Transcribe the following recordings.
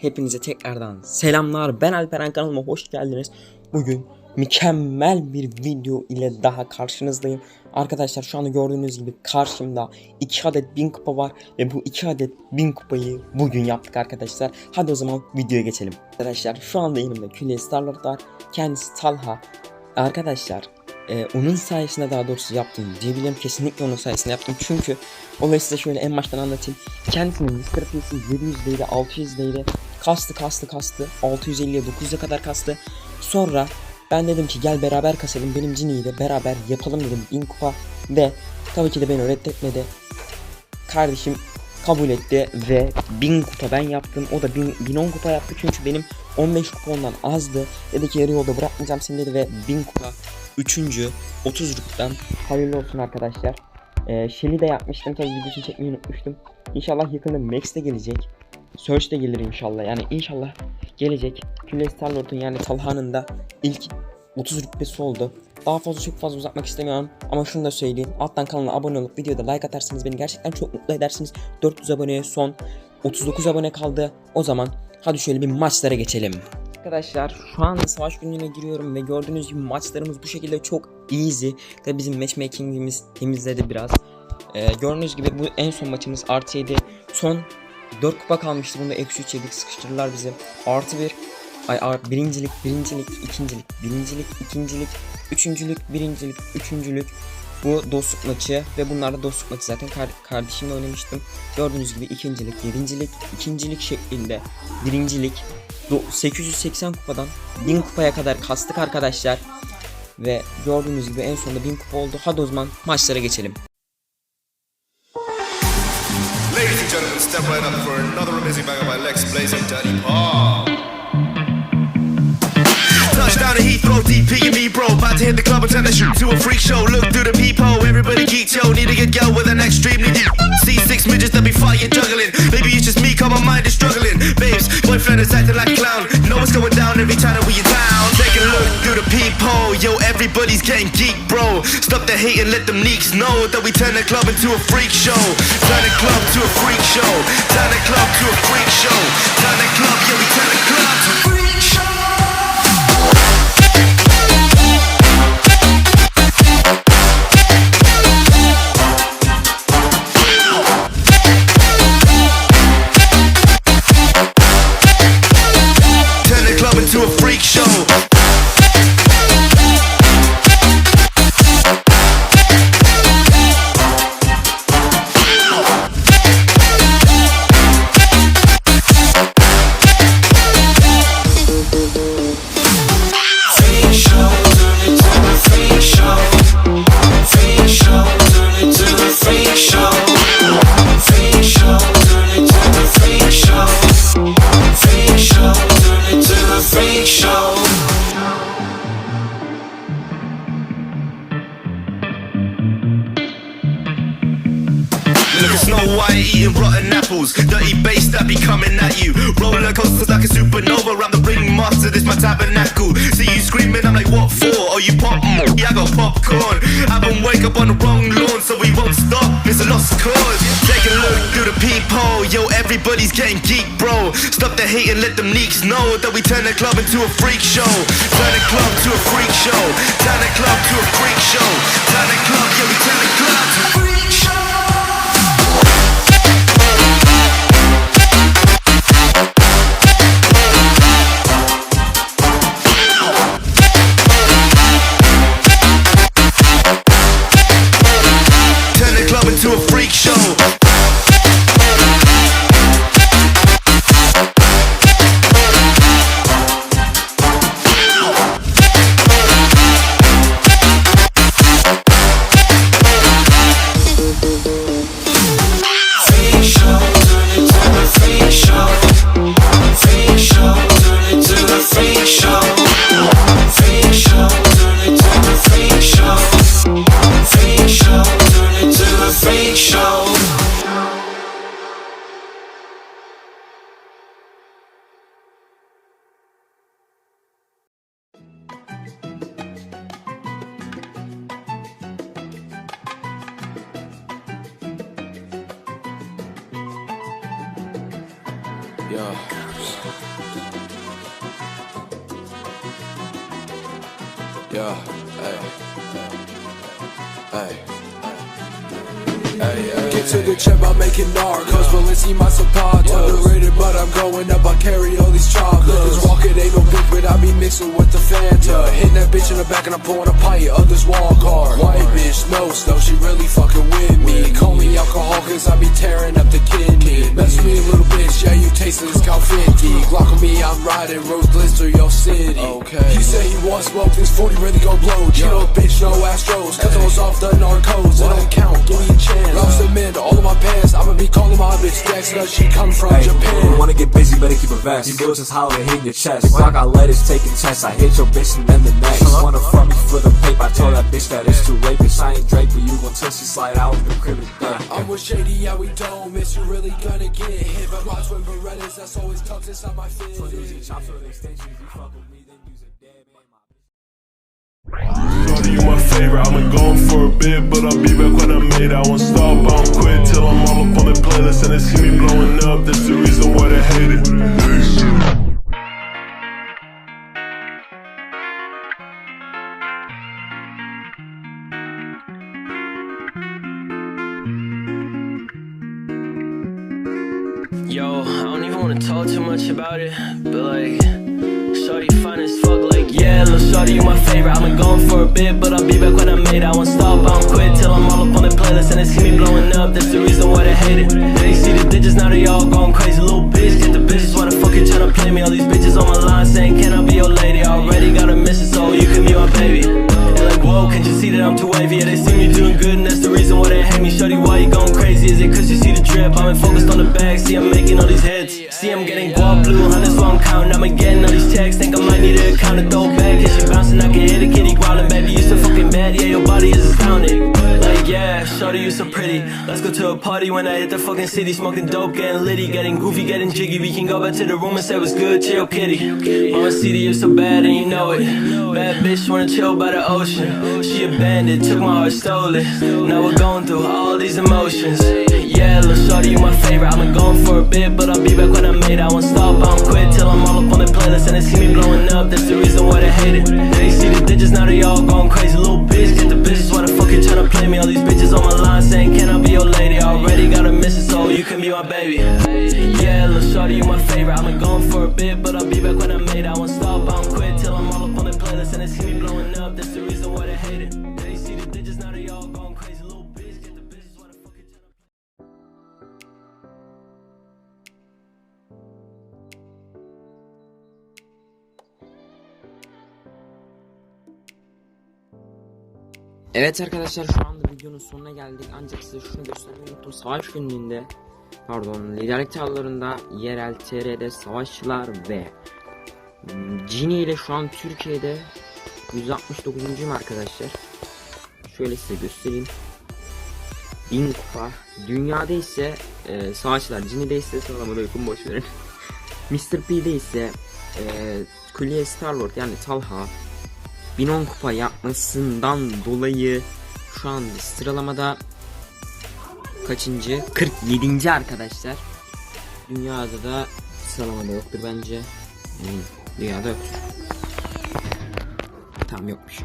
Hepinize tekrardan selamlar. Ben Alperen kanalıma hoş geldiniz. Bugün mükemmel bir video ile daha karşınızdayım. Arkadaşlar şu anda gördüğünüz gibi karşımda 2 adet 1000 kupa var ve bu 2 adet 1000 kupayı bugün yaptık arkadaşlar. Hadi o zaman videoya geçelim. Arkadaşlar şu anda yanımda Külliye Starlord var. Kendisi Talha. Arkadaşlar e, onun sayesinde daha doğrusu yaptım diyebilirim. Kesinlikle onun sayesinde yaptım. Çünkü olayı size şöyle en baştan anlatayım. Kendisinin Mr. P'si 700 değeri 600 değeri kastı kastı kastı 650'ye 900'e kadar kastı. Sonra ben dedim ki gel beraber kasalım benim Cini'yi de beraber yapalım dedim 1000 kupa ve tabii ki de beni reddetmedi. Kardeşim kabul etti ve 1000 kupa ben yaptım. O da 1000, 1010 kupa yaptı çünkü benim 15 kupa ondan azdı. Dedi ki yarı yolda bırakmayacağım seni dedi ve 1000 kupa 3. 30 rütbeden hayırlı olsun arkadaşlar. Ee, Shelly de yapmıştım tabii videosunu çekmeyi unutmuştum. İnşallah yakında Max de gelecek. Search de gelir inşallah yani inşallah gelecek. Külle Starlord'un yani Talha'nın da ilk 30 rütbesi oldu. Daha fazla çok fazla uzatmak istemiyorum ama şunu da söyleyeyim. Alttan kanala abone olup videoda like atarsanız beni gerçekten çok mutlu edersiniz. 400 aboneye son 39 abone kaldı. O zaman hadi şöyle bir maçlara geçelim. Arkadaşlar şu anda savaş günlüğüne giriyorum ve gördüğünüz gibi maçlarımız bu şekilde çok easy. Tabi bizim matchmakingimiz temizledi biraz. Ee, gördüğünüz gibi bu en son maçımız artı 7. Son 4 kupa kalmıştı. Bunda eksi 3 yedik sıkıştırdılar bizi. Artı 1. Ay ar- birincilik, birincilik, ikincilik, birincilik, ikincilik, üçüncülük, birincilik, üçüncülük. Bu dostluk maçı ve bunlar da dostluk maçı zaten kar- kardeşimle oynamıştım. Gördüğünüz gibi ikincilik, birincilik, ikincilik şeklinde birincilik, Do- 880 kupadan 1000 kupaya kadar kastık arkadaşlar. Ve gördüğünüz gibi en sonunda 1000 kupa oldu. Hadi o zaman maçlara geçelim. Ladies and gentlemen, step right up for another amazing banger by Lex Blaze and Daddy Paul. Heathrow, DP and me, bro. About to hit the club and turn the shoot to a freak show. Look through the peephole, everybody geek, yo. Need to get girl with an extremely deep. See six midgets that be fighting, juggling. Maybe it's just me, cause my mind is struggling. Babes, boyfriend is acting like a clown. Know what's going down every time that we in town. Take a look through the peephole, yo. Everybody's getting geek, bro. Stop the hate and let them neeks know that we turn the club into a freak show. Turn the club to a freak show. Turn the club to a freak show. Turn the club, yeah, we turn the club to a freak show. Look at Snow White eating rotten apples. Dirty bass that be coming at you. Roller coasters like a supernova. I'm the ringmaster, this my tabernacle. See you screaming, I'm like, what for? Oh, you pop? Yeah, I got popcorn. I been wake up on the wrong lawn, so we won't stop. It's a lost cause. Take a look through the peephole. Yo, everybody's getting geek, bro. Stop the hate and let them neeks know that we turn the club into a freak show. Turn the club to a freak show. Turn the club to a freak show. Turn the club, yeah, we turn the club to a freak show. Yeah. Yeah, hey, hey. Hey, hey, to the chip, I'm making narcos, Balenci my support. Underrated, but I'm going up, I carry all these chocolates. Walking ain't no big, but I be mixing with the Fanta. Hitting that bitch in the back and I'm pouring a pint, others walk hard. White bitch, no snow, she really fucking with me. Call me alcohol, cause I be tearing up the kidney. Mess with me a little bitch, yeah, you tasting this cow 50. Glock on me, I'm riding, rose blister, your city. Okay. He said he wants smoke, this 40 really gon' blow. Cheeto bitch, no Astros, cause I was off the narcos. It don't count, give me a chance. Lost all of my pants, I'ma be calling my bitch Dex, cause she come from Hey, you Japan. wanna get busy, better keep a vest. These bullets just hollow, they hit your chest. The Glock got letters taking tests. I hit your bitch and then the next. Wanna fuck me for the paper? I told that bitch that it's too late. Bitch, I ain't Drake, but you gon' touch she slide out the crib and. I'm with Shady, yeah, we don't miss. You really gonna get hit. But watch when Berettas, that's always tucked inside my fit. Chops with extensions, you fuck with me, favorite. I've been going for a bit, but I'll be back when I made. I won't stop, I don't quit till I'm all up on the playlist and they see me blowing up. That's the reason why they hate it. Yo, I don't even wanna talk too much about it, but like, Shorty fine as fuck, like, yeah, little Shorty, you my favorite. I've been going for a bit, but I'll be back when I made it. I won't stop, I don't quit till I'm all up on the playlist and they see me blowing up. That's the reason why they hate it. They see the digits, now they all going crazy. Little bitch, get the party when I hit the fucking city, smoking dope, getting litty, getting goofy, getting jiggy. We can go back to the room and say what's good, chill, kitty. Mama CD, you're so bad and you know it. Bad bitch wanna chill by the ocean. She a bandit, took my heart, stole it. Now we're going through all these emotions. Yeah, little shorty, you my favorite. I've been going for a bit, but I'll be back when I'm made. I won't stop, I don't quit till I'm all up on the playlist and they see me blowing up. That's the reason why they hate it. They see the digits, now they all going crazy. Little bitch, get the bitches why the fuck you, tryna play me. All these my baby. Yeah, little shorty, you my favorite. Been going for a bit, but I'll be back when I made. I won't stop, Evet arkadaşlar şu anda videonun sonuna geldik ancak size şunu göstermeyi unuttum. Savaş günlüğünde pardon liderlik tavlarında yerel TR'de savaşçılar ve Cini ile şu an Türkiye'de 169'uncuyum arkadaşlar. Şöyle size göstereyim. 1000 kupa. Dünyada ise e, savaşçılar Cini'de ise sıralamada yokum boş verin. Mr. P'de ise e, Külliye Starlord yani Talha 1010 kupa yapmasından dolayı şu an sıralamada kaçıncı? 47. arkadaşlar. Dünyada da sıralamada yoktur bence. Yani dünyada yoktur. Tam yokmuş.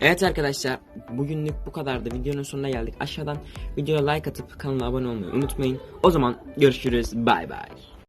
Evet arkadaşlar bugünlük bu kadardı. Videonun sonuna geldik. Aşağıdan videoya like atıp kanala abone olmayı unutmayın. O zaman görüşürüz. Bay bay.